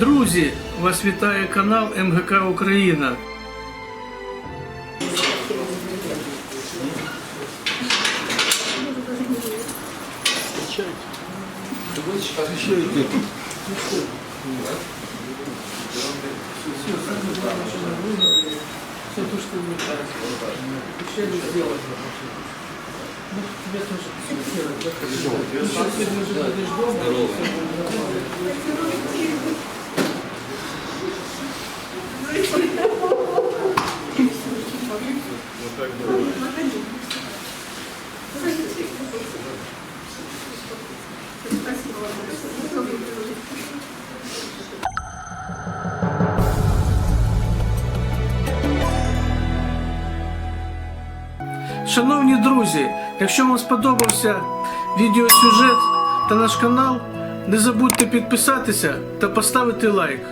Друзі, вас вітає канал МГК Україна. Все то, что не так. Еще не сделать. Ну, тебе тоже сделать. Сейчас сегодня уже будешь дома. Шановні друзі, якщо вам сподобався відеосюжет та наш канал, не забудьте підписатися та поставити лайк.